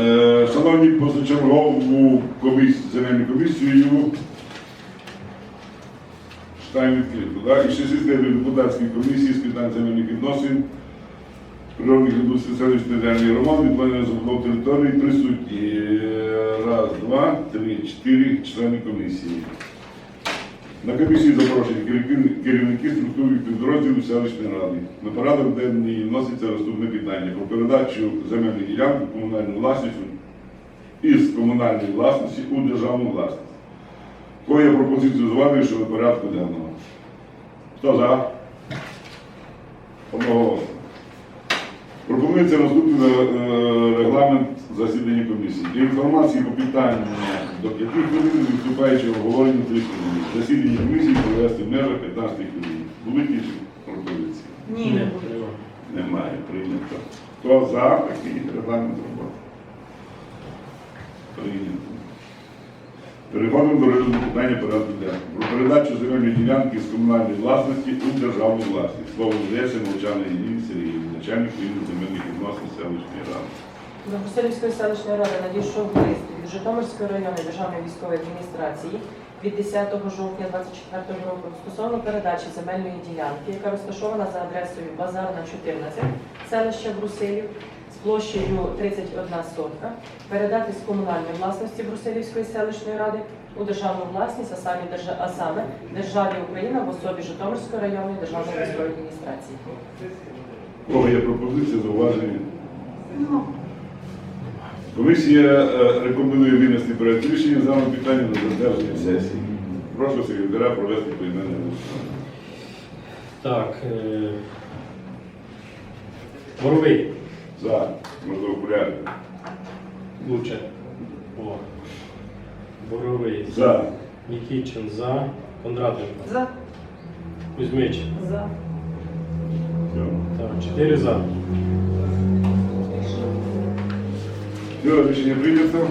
Е, Шановні позачергову комісію, земельну комісію, да? і ще системи депутатської комісії з питань земельних відносин, природних індустрій селищної державної громади, відповідної забудов території присутні. Е, Раз, два, три, чотири члени комісії. На комісії запрошені керівники- структурних підрозділів селищної ради. На порядок денний вноситься наступне питання про передачу земельної ділянки в комунальну власність із комунальної власності у державну власність. Кого є пропозицію з вами щодо порядку денного? Хто за? Одноголосно. Пропонується наступний е, регламент засідання комісії. Інформації по питанню до 5 хвилин виступаючи обговорення 3 хвилини. Засідання комісії провести в межах 15 хвилин. Будуть інші пропозиції? Ні, не буде. Немає. Прийнято. Хто за такий регламент роботи? Прийнято. Переходимо до розгляду питання порядку денного. Про передачу земельної ділянки з комунальної власності у державну власність. Слово надається Молчаної Євгенії Сергіївні, начальник відділу земельних відносин селищної ради. До Брусилівської селищної ради надійшов лист Житомирської районної державної військової адміністрації від 10 жовтня 2024 року стосовно передачі земельної ділянки, яка розташована за адресою Базарна 14, селище Брусилів з площею 31 сотка, передати з комунальної власності Брусилівської селищної ради у державну власність, а саме, а саме державі Україна в особі Житомирської районної державної військової адміністрації. Кого є пропозиція, зауваження? Комісія е, рекомендує винести проект рішення за питання на затвердження сесії. Прошу секретаря провести поіменне голосування. Так. Е... Боровий. За. Можливо, порядку. Луче. О. Боровий. За. Нікічин за. Кондратенко. За. Кузьмич. За. Так, чотири за. Рішення прийнято.